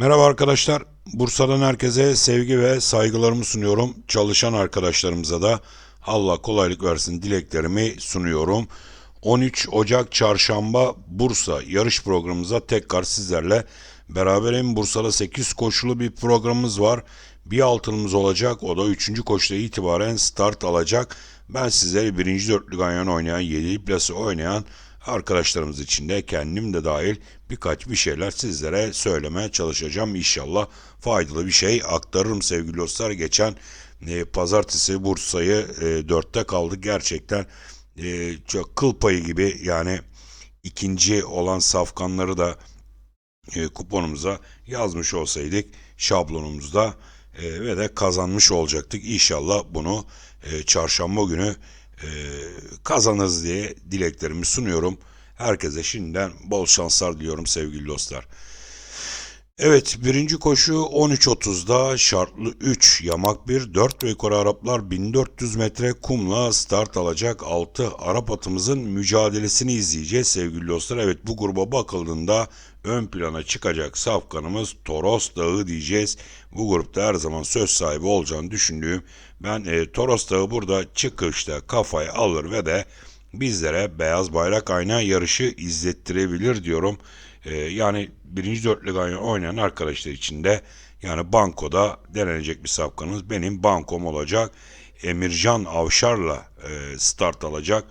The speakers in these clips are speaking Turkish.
Merhaba arkadaşlar. Bursa'dan herkese sevgi ve saygılarımı sunuyorum. Çalışan arkadaşlarımıza da Allah kolaylık versin dileklerimi sunuyorum. 13 Ocak Çarşamba Bursa yarış programımıza tekrar sizlerle beraberim. Bursa'da 8 koşulu bir programımız var. Bir altınımız olacak. O da 3. koşuda itibaren start alacak. Ben sizlere 1. dörtlü ganyan oynayan, 7 plası oynayan arkadaşlarımız için de kendim de dahil birkaç bir şeyler sizlere söylemeye çalışacağım. İnşallah faydalı bir şey aktarırım sevgili dostlar. Geçen e, pazartesi Bursa'yı e, dörtte kaldık. Gerçekten e, çok kıl payı gibi yani ikinci olan safkanları da e, kuponumuza yazmış olsaydık şablonumuzda e, ve de kazanmış olacaktık. İnşallah bunu e, çarşamba günü e, kazanırız diye dileklerimi sunuyorum. Herkese şimdiden bol şanslar diliyorum sevgili dostlar. Evet birinci koşu 13.30'da şartlı 3 yamak 1 4 ve Araplar 1400 metre kumla start alacak 6 Arap atımızın mücadelesini izleyeceğiz sevgili dostlar. Evet bu gruba bakıldığında ön plana çıkacak safkanımız Toros Dağı diyeceğiz. Bu grupta her zaman söz sahibi olacağını düşündüğüm ben e, Toros Dağı burada çıkışta kafayı alır ve de bizlere beyaz bayrak ayna yarışı izlettirebilir diyorum. Ee, yani birinci dörtlü oynayan arkadaşlar için de yani bankoda denenecek bir safkanız benim bankom olacak. Emircan Avşar'la e, start alacak.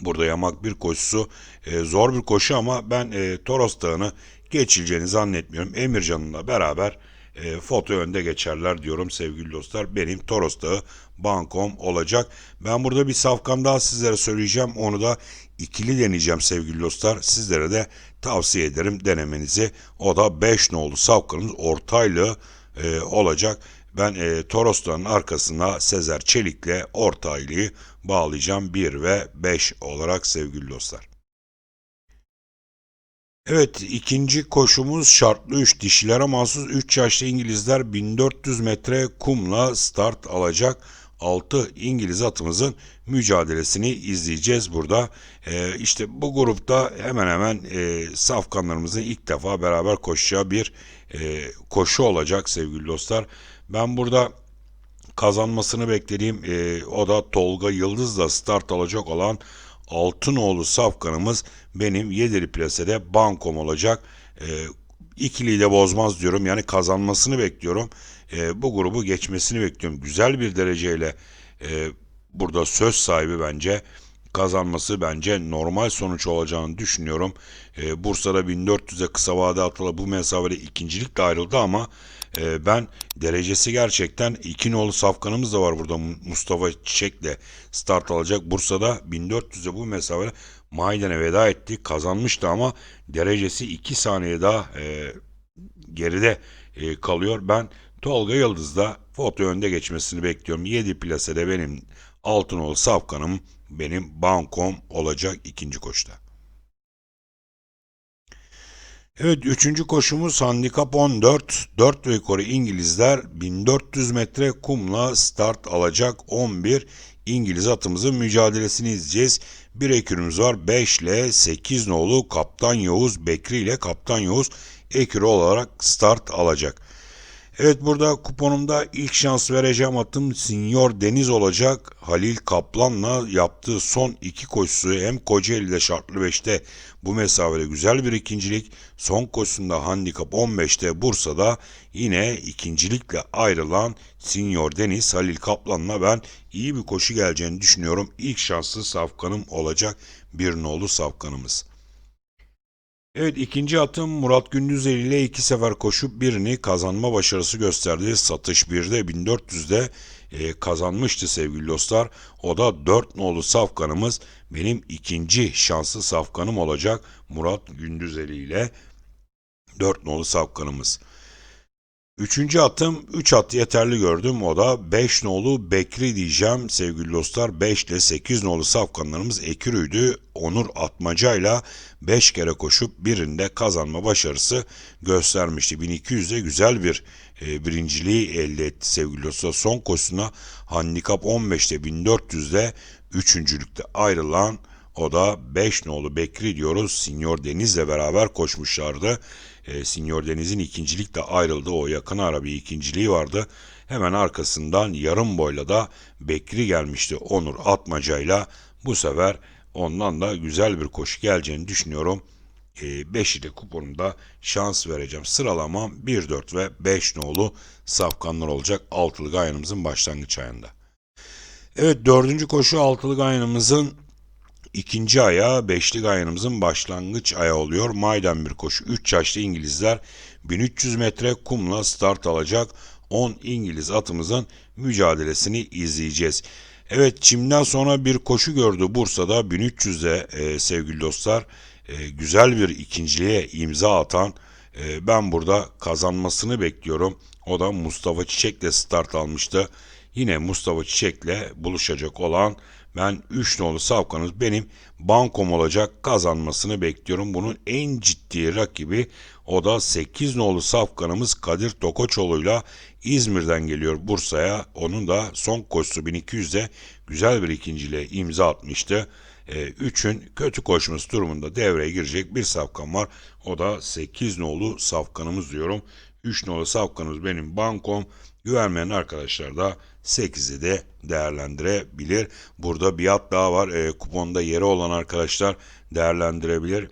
Burada yamak bir koşusu e, zor bir koşu ama ben e, Toros Dağı'nı geçileceğini zannetmiyorum. Emircan'la beraber e, foto önde geçerler diyorum sevgili dostlar. Benim Toros Dağı bankom olacak. Ben burada bir safkan daha sizlere söyleyeceğim. Onu da ikili deneyeceğim sevgili dostlar. Sizlere de tavsiye ederim denemenizi. O da 5 nolu safkanımız ortaylı e, olacak. Ben e, Toros'tan arkasına Sezer Çelik'le ortaylıyı bağlayacağım 1 ve 5 olarak sevgili dostlar. Evet ikinci koşumuz şartlı 3 dişilere mahsus 3 yaşlı İngilizler 1400 metre kumla start alacak. 6 İngiliz atımızın mücadelesini izleyeceğiz burada. Ee, işte bu grupta hemen hemen e, safkanlarımızın ilk defa beraber koşacağı bir e, koşu olacak sevgili dostlar. Ben burada kazanmasını beklediğim e, o da Tolga Yıldız'la start alacak olan Altınoğlu safkanımız benim yedili plasede bankom olacak. E, ikiliyi de bozmaz diyorum. Yani kazanmasını bekliyorum. E, bu grubu geçmesini bekliyorum. Güzel bir dereceyle e, burada söz sahibi bence. Kazanması bence normal sonuç olacağını düşünüyorum. E, Bursa'da 1400'e kısa vade atılı bu mesafede ikincilikle ayrıldı ama e, ben derecesi gerçekten iki nolu safkanımız da var burada Mustafa Çiçek'le start alacak. Bursa'da 1400'e bu mesafede Mayden'e veda etti. Kazanmıştı ama derecesi 2 saniye daha e, geride e, kalıyor. Ben Tolga Yıldız'da foto önde geçmesini bekliyorum. 7 plasede benim Altınoğlu Safkan'ım benim bankom olacak ikinci koşuda. Evet üçüncü koşumuz handikap 14. 4 ve yukarı İngilizler 1400 metre kumla start alacak 11 İngiliz atımızın mücadelesini izleyeceğiz. Bir ekürümüz var 5 ile 8 nolu Kaptan Yavuz Bekri ile Kaptan Yavuz ekürü olarak start alacak. Evet burada kuponumda ilk şans vereceğim atım Sinyor Deniz olacak. Halil Kaplan'la yaptığı son iki koşusu hem Kocaeli'de şartlı 5'te bu mesafede güzel bir ikincilik. Son koşusunda handikap 15'te Bursa'da yine ikincilikle ayrılan Sinyor Deniz Halil Kaplan'la ben iyi bir koşu geleceğini düşünüyorum. İlk şanslı safkanım olacak bir nolu safkanımız. Evet ikinci atım Murat Gündüzeli ile iki sefer koşup birini kazanma başarısı gösterdi. Satış 1'de 1400'de e, kazanmıştı sevgili dostlar. O da 4 nolu safkanımız benim ikinci şanslı safkanım olacak. Murat Gündüzeli ile 4 nolu safkanımız. Üçüncü atım 3 at yeterli gördüm. O da 5 nolu Bekri diyeceğim sevgili dostlar. 5 ile 8 nolu safkanlarımız Ekürü'ydü. Onur Atmaca'yla 5 kere koşup birinde kazanma başarısı göstermişti. 1200'de güzel bir e, birinciliği elde etti sevgili dostlar. Son koşusuna handikap 15'te 1400'de üçüncülükte ayrılan O da 5 nolu Bekri diyoruz. Sinyor Deniz'le beraber koşmuşlardı. E, Sinyor Deniz'in ikincilikle ayrıldı. O yakın ara bir ikinciliği vardı. Hemen arkasından yarım boyla da Bekri gelmişti Onur Atmaca'yla. Bu sefer ondan da güzel bir koşu geleceğini düşünüyorum. 5 ile kuponumda şans vereceğim. Sıralamam 1, 4 ve 5 nolu safkanlar olacak altılı gayanımızın başlangıç ayında. Evet dördüncü koşu altılı gayanımızın ikinci ayağı, beşli gayanımızın başlangıç ayağı oluyor. Maydan bir koşu. 3 yaşlı İngilizler 1300 metre kumla start alacak. 10 İngiliz atımızın mücadelesini izleyeceğiz. Evet çimden sonra bir koşu gördü Bursa'da 1300'de e, sevgili dostlar. E, güzel bir ikinciliğe imza atan e, ben burada kazanmasını bekliyorum. O da Mustafa Çiçek'le start almıştı. Yine Mustafa Çiçek'le buluşacak olan ben 3 nolu Savkan'ız benim bankom olacak kazanmasını bekliyorum. Bunun en ciddi rakibi o da 8 nolu Safkan'ımız Kadir Tokoçoğlu'yla İzmir'den geliyor Bursa'ya. Onun da son koşusu 1200'de güzel bir ikinciliğe imza atmıştı. 3'ün e, kötü koşması durumunda devreye girecek bir safkan var. O da 8 nolu safkanımız diyorum. 3 nolu safkanımız benim bankom. Güvenmeyen arkadaşlar da 8'i de değerlendirebilir. Burada bir at daha var. E, kuponda yeri olan arkadaşlar değerlendirebilir.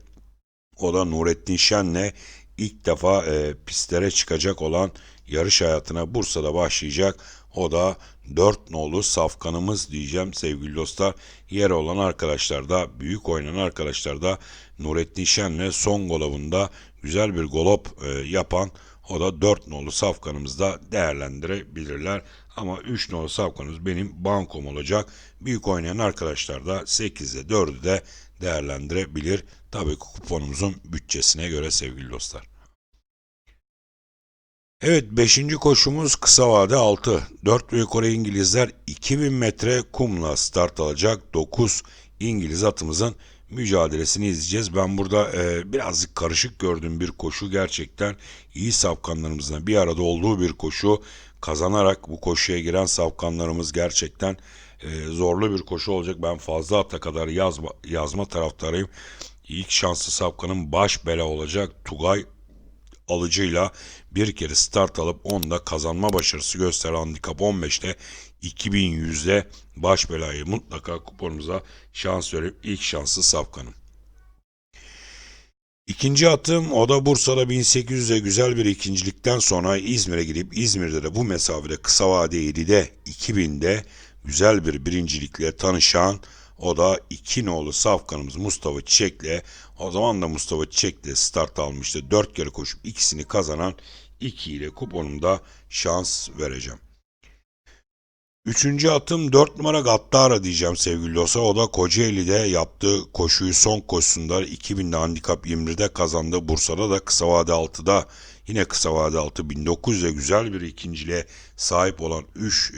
O da Nurettin Şen'le ilk defa e, pistlere çıkacak olan yarış hayatına Bursa'da başlayacak. O da 4 nolu safkanımız diyeceğim sevgili dostlar. Yer olan arkadaşlar da büyük oynayan arkadaşlar da Nurettin Şen'le son golavında güzel bir golop e, yapan o da 4 nolu safkanımızda değerlendirebilirler. Ama 3 nolu safkanımız benim bankom olacak. Büyük oynayan arkadaşlar da 8'de 4'ü de değerlendirebilir. Tabii ki kuponumuzun bütçesine göre sevgili dostlar. Evet 5. koşumuz kısa vade 6. 4 ve yukarı İngilizler 2000 metre kumla start alacak. 9 İngiliz atımızın mücadelesini izleyeceğiz. Ben burada e, birazcık karışık gördüğüm bir koşu gerçekten iyi safkanlarımızla bir arada olduğu bir koşu kazanarak bu koşuya giren safkanlarımız gerçekten e, zorlu bir koşu olacak. Ben fazla ata kadar yazma, yazma taraftarıyım. İlk şanslı safkanın baş bela olacak Tugay alıcıyla bir kere start alıp onda kazanma başarısı gösteren handikap 15'te 2100'de baş belayı mutlaka kuponumuza şans verip ilk şanslı safkanım. İkinci atım o da Bursa'da 1800'e güzel bir ikincilikten sonra İzmir'e gidip İzmir'de de bu mesafede kısa vade 7'de 2000'de güzel bir birincilikle tanışan o da iki nolu safkanımız Mustafa Çiçek'le o zaman da Mustafa Çiçek'le start almıştı. Dört kere koşup ikisini kazanan 2 ile kuponumda şans vereceğim. Üçüncü atım 4 numara Gattara diyeceğim sevgili dostlar. O da Kocaeli'de yaptığı koşuyu son koşusunda 2000'de handikap 21'de kazandı. Bursa'da da kısa vade 6'da yine kısa vade 6 1900'de güzel bir ikinciliğe sahip olan 3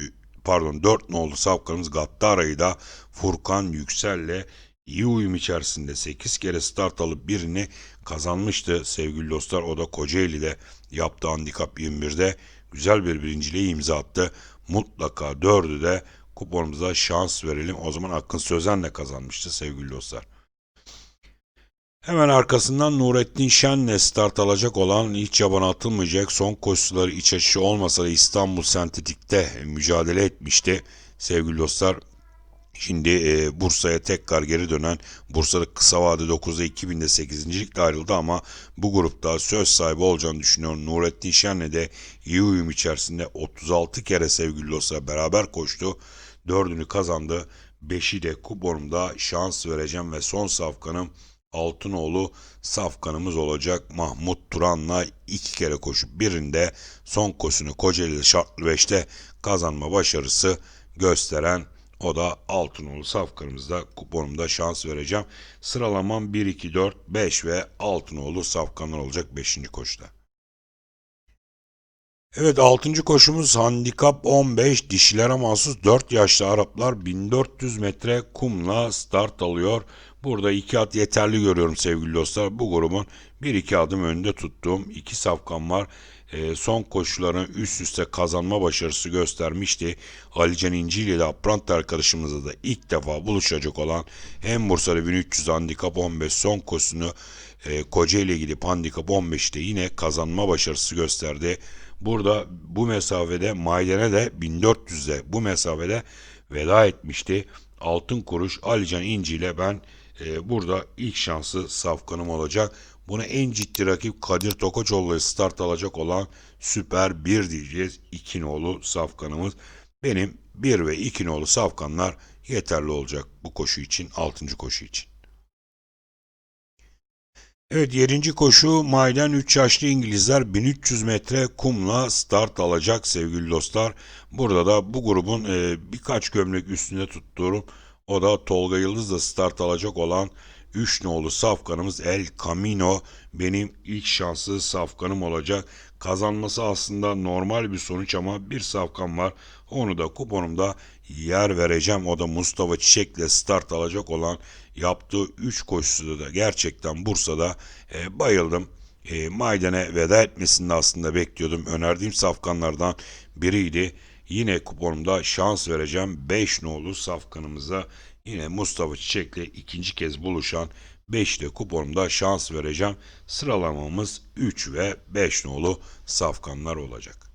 pardon 4 nolu safkanımız Gattara'yı da Furkan Yüksel'le iyi uyum içerisinde 8 kere start alıp birini kazanmıştı sevgili dostlar. O da Kocaeli'de yaptığı handikap 21'de güzel bir birinciliği imza attı. Mutlaka 4'ü de kuponumuza şans verelim. O zaman Akın Sözen'le kazanmıştı sevgili dostlar. Hemen arkasından Nurettin Şen'le start alacak olan hiç yabana atılmayacak son koşuları iç açıcı olmasa da İstanbul Sentetik'te mücadele etmişti. Sevgili dostlar Şimdi e, Bursa'ya tekrar geri dönen Bursa'da kısa vade 9'da 2000'de 8. ligde ayrıldı ama bu grupta söz sahibi olacağını düşünüyorum. Nurettin Şen'le de iyi uyum içerisinde 36 kere sevgili dostlar beraber koştu. Dördünü kazandı. Beşi de kuponumda şans vereceğim ve son safkanım Altınoğlu safkanımız olacak. Mahmut Turan'la iki kere koşup birinde son koşusunu Kocaeli şartlı 5'te kazanma başarısı gösteren o da Altınoğlu safkanımızda kuponumda şans vereceğim. Sıralamam 1, 2, 4, 5 ve Altınoğlu safkanlar olacak 5. koşuda. Evet 6. koşumuz handikap 15 dişilere mahsus 4 yaşlı Araplar 1400 metre kumla start alıyor. Burada iki at yeterli görüyorum sevgili dostlar. Bu grubun bir iki adım önünde tuttuğum iki safkan var. Ee, son koşularını üst üste kazanma başarısı göstermişti. Alican İnci ile de Aprant arkadaşımızla da ilk defa buluşacak olan hem Bursa'da 1300 handikap 15 son koşusunu e, Kocaeli gidip handikap 15'te yine kazanma başarısı gösterdi. Burada bu mesafede Maydene de 1400'de bu mesafede veda etmişti. Altın kuruş Alican İnci ile ben e, burada ilk şansı safkanım olacak. Buna en ciddi rakip Kadir Tokoçoğlu start alacak olan Süper 1 diyeceğiz. 2 nolu safkanımız. Benim 1 ve 2 nolu safkanlar yeterli olacak bu koşu için, 6. koşu için. Evet 7. koşu Maydan 3 yaşlı İngilizler 1300 metre kumla start alacak sevgili dostlar. Burada da bu grubun e, birkaç gömlek üstünde tuttuğum o da Tolga Yıldız'la start alacak olan 3 nolu safkanımız El Camino benim ilk şanslı safkanım olacak. Kazanması aslında normal bir sonuç ama bir safkan var. Onu da kuponumda yer vereceğim. O da Mustafa Çiçek'le start alacak olan yaptığı 3 koşuda da gerçekten Bursa'da e, bayıldım. E, Mayden'e veda etmesini de aslında bekliyordum. Önerdiğim safkanlardan biriydi. Yine kuponumda şans vereceğim 5 nolu safkanımıza. Yine Mustafa Çiçek'le ikinci kez buluşan 5'te kuponumda şans vereceğim. Sıralamamız 3 ve 5 nolu safkanlar olacak.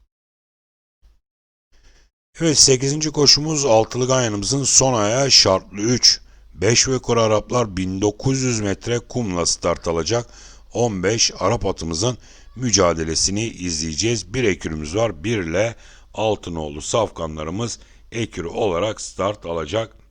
Evet 8. koşumuz altılı ganyanımızın son ayağı şartlı 3. 5 ve kuru Araplar 1900 metre kumla start alacak. 15 Arap atımızın mücadelesini izleyeceğiz. Bir ekürümüz var. 1 ile Altınoğlu safkanlarımız ekürü olarak start alacak.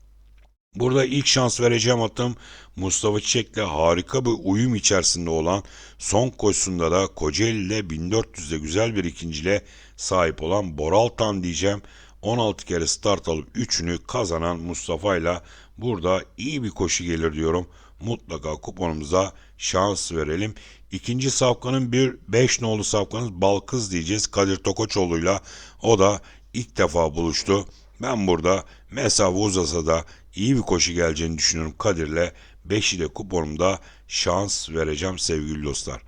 Burada ilk şans vereceğim atım Mustafa Çiçek'le harika bir uyum içerisinde olan son koşusunda da Kocaeli'de 1400'de güzel bir ikincile sahip olan Boraltan diyeceğim. 16 kere start alıp 3'ünü kazanan Mustafa ile burada iyi bir koşu gelir diyorum. Mutlaka kuponumuza şans verelim. İkinci safkanın bir 5 nolu safkanız Balkız diyeceğiz Kadir Tokoçoğlu'yla. O da ilk defa buluştu. Ben burada mesafe uzasa da iyi bir koşu geleceğini düşünüyorum Kadir'le. 5 ile kuponumda şans vereceğim sevgili dostlar.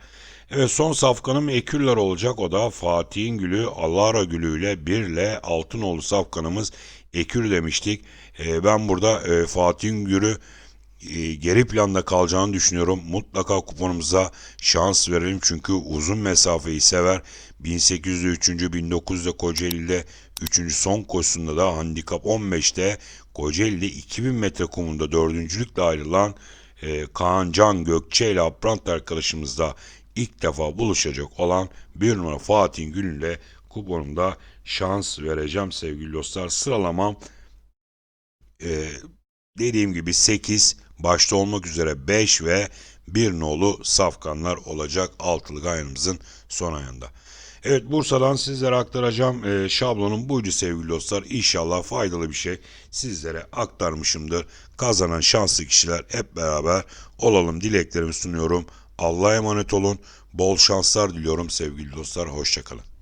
Evet son safkanım Eküller olacak. O da Fatih'in gülü Alara gülüyle 1 ile Altınoğlu safkanımız Ekür demiştik. Ee, ben burada e, Fatih'in gülü e, geri planda kalacağını düşünüyorum. Mutlaka kuponumuza şans verelim çünkü uzun mesafeyi sever. 1800'de 3. 1900'de Kocaeli'de 3. son koşusunda da handikap 15'te Kocaeli'de 2000 metre kumunda dördüncülükle ayrılan e, Kaan Can Gökçe ile Aprant arkadaşımız da ilk defa buluşacak olan bir numara Fatih Gül'le kuponumda şans vereceğim sevgili dostlar. Sıralamam e, dediğim gibi 8 başta olmak üzere 5 ve 1 nolu safkanlar olacak altılı gayanımızın son ayında. Evet Bursa'dan sizlere aktaracağım e, şablonun buydu sevgili dostlar. İnşallah faydalı bir şey sizlere aktarmışımdır. Kazanan şanslı kişiler hep beraber olalım dileklerimi sunuyorum. Allah'a emanet olun. Bol şanslar diliyorum sevgili dostlar. Hoşçakalın.